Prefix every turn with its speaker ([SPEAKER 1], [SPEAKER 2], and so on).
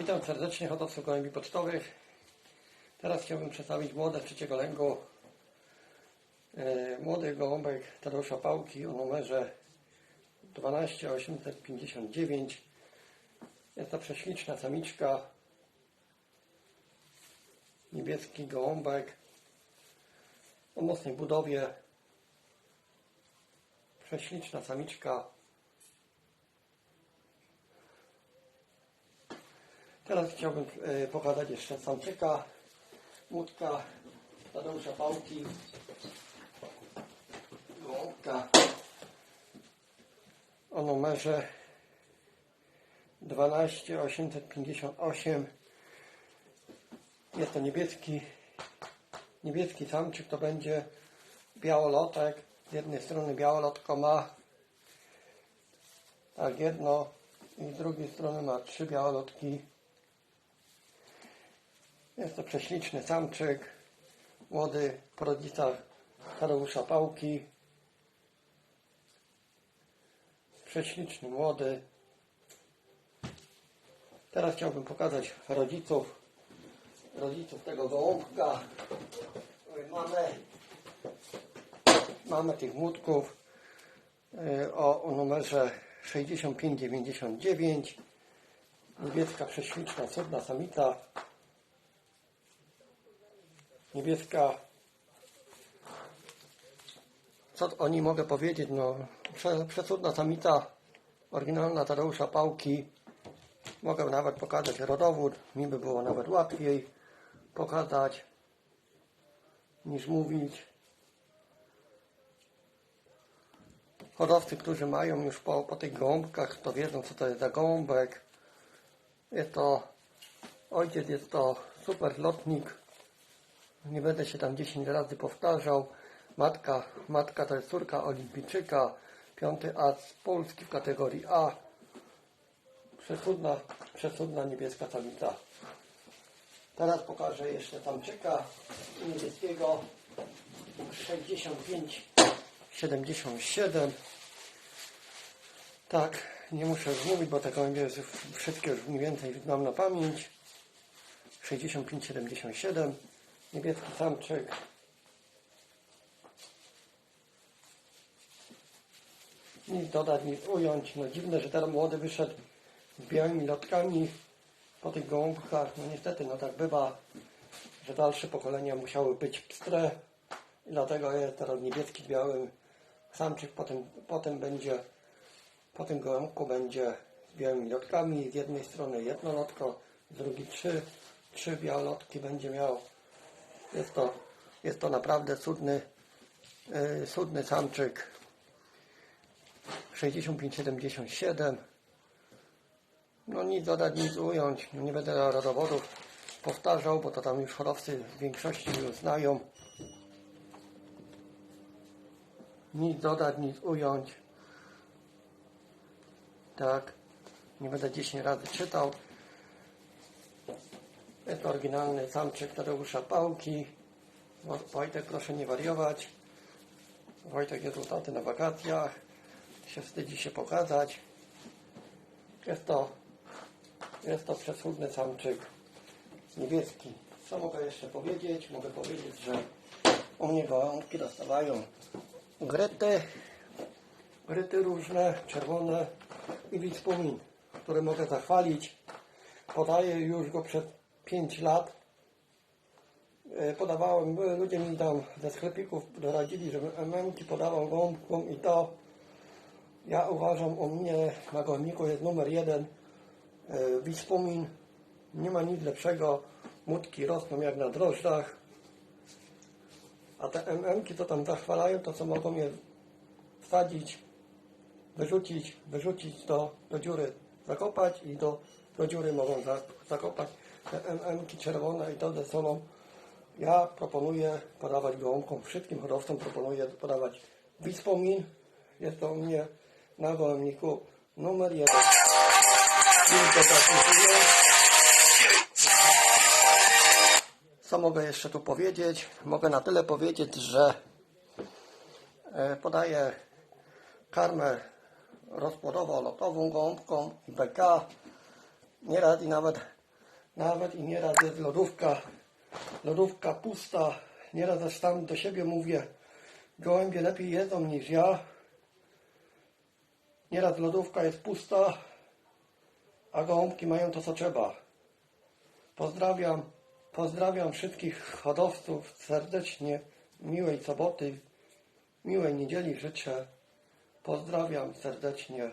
[SPEAKER 1] Witam serdecznie hodowców gołębi pocztowych. Teraz chciałbym przedstawić młode trzeciego lęgu. E, Młody gołąbek Tadeusza Pałki o numerze 12859. Jest to prześliczna samiczka. Niebieski gołąbek o mocnej budowie. Prześliczna samiczka. Teraz chciałbym e, pokazać jeszcze samczyka, łódka Tadeusza Pałki, gołąbka o numerze 12858. Jest to niebieski, niebieski samczyk, to będzie białolotek. Z jednej strony białolotko ma tak jedno i z drugiej strony ma trzy białolotki. Jest to prześliczny samczyk, młody po rodzicach Tadeusza Pałki. Prześliczny młody. Teraz chciałbym pokazać rodziców, rodziców tego gołąbka. Mamy, mamy tych młódków y, o, numerze 6599. Niebieska prześliczna cudna samica niebieska. Co o niej mogę powiedzieć? No, prze, przecudna samica, oryginalna Tadeusza Pałki. Mogę nawet pokazać rodowód. Mi by było nawet łatwiej pokazać niż mówić. Hodowcy, którzy mają już po, po tych gołąbkach, to wiedzą co to jest za gołąbek. Jest to, ojciec jest to super lotnik, nie będę się tam 10 razy powtarzał. Matka, matka to jest córka olimpijczyka, piąty A z Polski w kategorii A. Przesudna, przesudna niebieska samica. Teraz pokażę jeszcze samczyka niebieskiego 65 77 tak, nie muszę już mówić, bo już wszystkie już mniej więcej znam na pamięć 65 77 niebieski samczyk. Nic dodać, nic ująć. No dziwne, że teraz młody wyszedł z białymi lotkami po tych gołąbkach. No niestety, no tak bywa, że dalsze pokolenia musiały być pstre. I dlatego jest teraz niebieski z białym samczyk. Potem, potem będzie, po tym gołąbku będzie z białymi lotkami. Z jednej strony jedno lotko, z drugiej trzy, trzy białolotki będzie miał. Jest to, jest to naprawdę cudny, yy, cudny samczyk. 65-77. No nic dodać, nic ująć. No, nie będę rodowodów powtarzał, bo to tam już hodowcy w większości już znają. Nic dodać, nic ująć. Tak. Nie będę 10 razy czytał. Jest to oryginalny samczyk Tadeusza Pałki. Wo- Wojtek, proszę nie wariować. Wojtek jest u na wakacjach. Się wstydzi się pokazać. Jest to, jest to przesłudny samczyk niebieski. Co mogę jeszcze powiedzieć? Mogę powiedzieć, że u mnie gołąbki dostawają gryty, gryty różne, czerwone i wicpumin, które mogę zachwalić. Podaję już go przez 5 lat. E, Podawałem, były ludzie mi tam ze sklepików doradzili, żebym MM-ki podawał gołąbkom i to ja uważam u mnie na gołębniku jest numer jeden e, Wispumin. Nie ma nic lepszego. Mutki rosną jak na drożdżach. A te MM-ki to tam zachwalają, to co mogą je wsadzić, wyrzucić, wyrzucić do, do dziury, zakopać i do, do dziury mogą za, zakopać te MM-ki czerwone i to ze solą. Ja proponuję podawać gołąbkom, wszystkim hodowcom proponuję podawać Wispomin. Jest to u mnie na gołębniku numer jeden. Zakupu. Co mogę jeszcze tu powiedzieć? Mogę na tyle powiedzieć, że e, podaję karmę rozpłodowo-lotową gołąbką i BK. Nieraz i nawet Nawet i nieraz jest lodówka, lodówka pusta. Nieraz też sam do siebie mówię, gołębie lepiej jedzą niż ja. Nieraz lodówka jest pusta, a gołąbki mają to co trzeba. Pozdrawiam, pozdrawiam wszystkich hodowców serdecznie, miłej soboty, miłej niedzieli życzę. Pozdrawiam serdecznie.